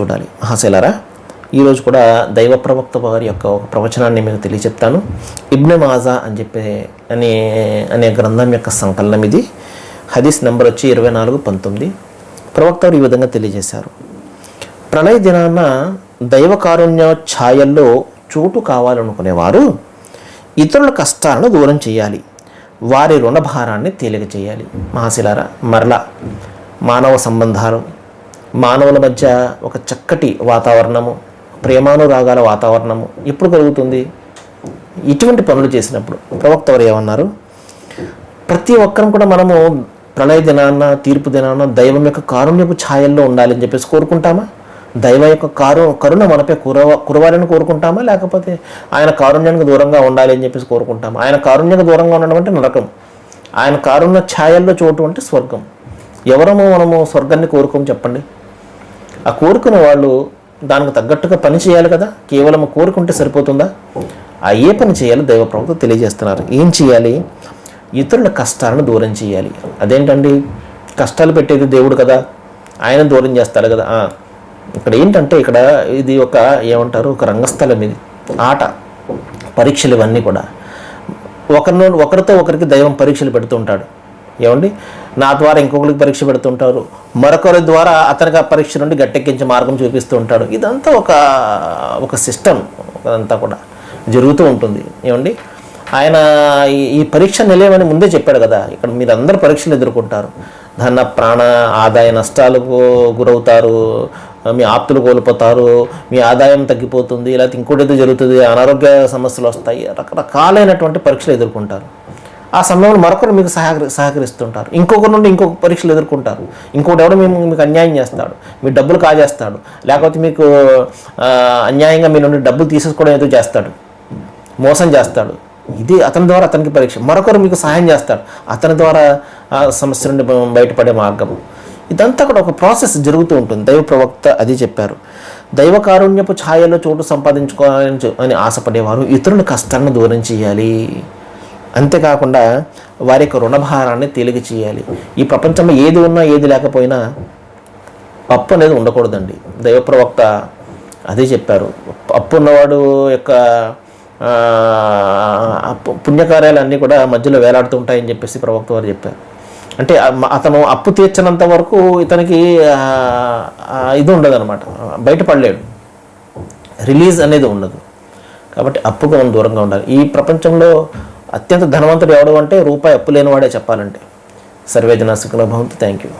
చూడాలి. మహాశైలారా ఈరోజు కూడా దైవ ప్రవక్త వారి యొక్క ఒక ప్రవచనాన్ని మీకు తెలియచెప్తాను ఇబ్నె మాజా అని చెప్పే అనే అనే గ్రంథం యొక్క సంకలనం ఇది. హదీస్ నెంబర్ వచ్చి ఇరవై నాలుగు పంతొమ్మిది. ప్రవక్త వారు ఈ విధంగా తెలియజేశారు. ప్రళయ దినాన దైవ కారుణ్య ఛాయల్లో చోటు కావాలనుకునేవారు ఇతరుల కష్టాలను దూరం చేయాలి. వారి రుణభారాన్ని తేలిక చేయాలి. మహాశిలారా మరలా మానవ సంబంధాలు మానవుల మధ్య ఒక చక్కటి వాతావరణము ప్రేమానురాగాల వాతావరణము ఎప్పుడు కలుగుతుంది? ఇటువంటి పనులు చేసినప్పుడు ప్రవక్త వారు ఏమన్నారు? ప్రతి ఒక్కరం కూడా మనము ప్రళయ దినాన్న తీర్పు దినాన దైవం యొక్క కారుణ్యపు ఛాయల్లో ఉండాలని చెప్పేసి కోరుకుంటామా? దైవం యొక్క కారు కరుణ మనపై కురవ కురవాలని కోరుకుంటామా? లేకపోతే ఆయన కారుణ్యానికి దూరంగా ఉండాలి అని చెప్పేసి కోరుకుంటామా? ఆయన కారుణ్యానికి దూరంగా ఉండడం అంటే నరకం. ఆయన కారుణ్య ఛాయల్లో చోటు అంటే స్వర్గం. ఎవరము మనము స్వర్గాన్ని కోరుకోము చెప్పండి? ఆ కోరుకునే వాళ్ళు దానికి తగ్గట్టుగా పని చేయాలి కదా? కేవలం కోరుకుంటే సరిపోతుందా? ఆ ఏ పని చేయాలో దైవ ప్రవక్త తెలియజేస్తున్నారు. ఏం చేయాలి? ఇతరుల కష్టాలను దూరం చేయాలి. అదేంటండి? కష్టాలు పెట్టేది దేవుడు కదా? ఆయన దూరం చేస్తారు కదా? ఇక్కడ ఏంటంటే ఇక్కడ ఇది ఒక ఏమంటారు? ఒక రంగస్థలం ఇది. ఆట. పరీక్షలు ఇవన్నీ కూడా. ఒకరిని ఒకరితో ఒకరికి దైవం పరీక్షలు పెడుతూ ఉంటాడు. ఏమండి? నా ద్వారా ఇంకొకరికి పరీక్ష పెడుతుంటారు. మరొకరి ద్వారా అతనికి ఆ పరీక్ష నుండి గట్టెక్కించే మార్గం చూపిస్తూ ఉంటాడు. ఇదంతా ఒక ఒక సిస్టమ్ అదంతా కూడా జరుగుతూ ఉంటుంది. ఏమండి? ఆయన ఈ- పరీక్ష నిలయమని ముందే చెప్పాడు కదా. ఇక్కడ మీరు అందరు పరీక్షలు ఎదుర్కొంటారు. ధన ప్రాణ ఆదాయ నష్టాలకు గురవుతారు. మీ ఆప్తులు కోల్పోతారు. మీ ఆదాయం తగ్గిపోతుంది. లేకపోతే ఇంకోటి ఏదో జరుగుతుంది. అనారోగ్య సమస్యలు వస్తాయి. రకరకాలైనటువంటి పరీక్షలు ఎదుర్కొంటారు. ఆ సమయంలో మరొకరు మీకు సహకరి సహకరిస్తుంటారు. ఇంకొకరి నుండి ఇంకొక పరీక్షలు ఎదుర్కొంటారు. ఇంకోటి ఎవడో మేము మీకు అన్యాయం చేస్తాడు. మీ డబ్బులు కాజేస్తాడు. లేకపోతే మీకు అన్యాయంగా మీ నుండి డబ్బులు తీసేసుకోవడం ఏదో చేస్తాడు. మోసం చేస్తాడు. ఇది అతని ద్వారా అతనికి పరీక్ష. మరొకరు మీకు సహాయం చేస్తాడు. అతని ద్వారా ఆ సమస్య నుండి బయటపడే మార్గం. ఇదంతా కూడా ఒక ప్రాసెస్ జరుగుతూ ఉంటుంది. దైవ ప్రవక్త అది చెప్పారు. దైవ కారుణ్యపు ఛాయలో చోటు సంపాదించుకోవాలని అని ఆశపడేవారు. ఇతరుని కష్టాలను దూరం చేయాలి. అంతేకాకుండా వారి యొక్క రుణభారాన్ని తేలిక చేయాలి ఈ ప్రపంచంలో ఏది ఉన్నా ఏది లేకపోయినా అప్పు అనేది ఉండకూడదండి. దైవప్రవక్త అదే చెప్పారు. అప్పు ఉన్నవాడు యొక్క పుణ్యకార్యాలన్నీ కూడా మధ్యలో వేలాడుతూ ఉంటాయని చెప్పేసి ప్రవక్త వారు చెప్పారు. అంటే అతను అప్పు తీర్చనంత వరకు ఇతనికి ఇది ఉండదు అనమాట బయటపడలేడు. రిలీజ్ అనేది ఉండదు. కాబట్టి అప్పుగా మనం దూరంగా ఉండాలి. ఈ ప్రపంచంలో అత్యంత ధనవంతుడు ఎవడు అంటే రూపాయి అప్పు లేనివాడే చెప్పాలంటే. సర్వేజన సుఖనభవంతు థ్యాంక్ యూ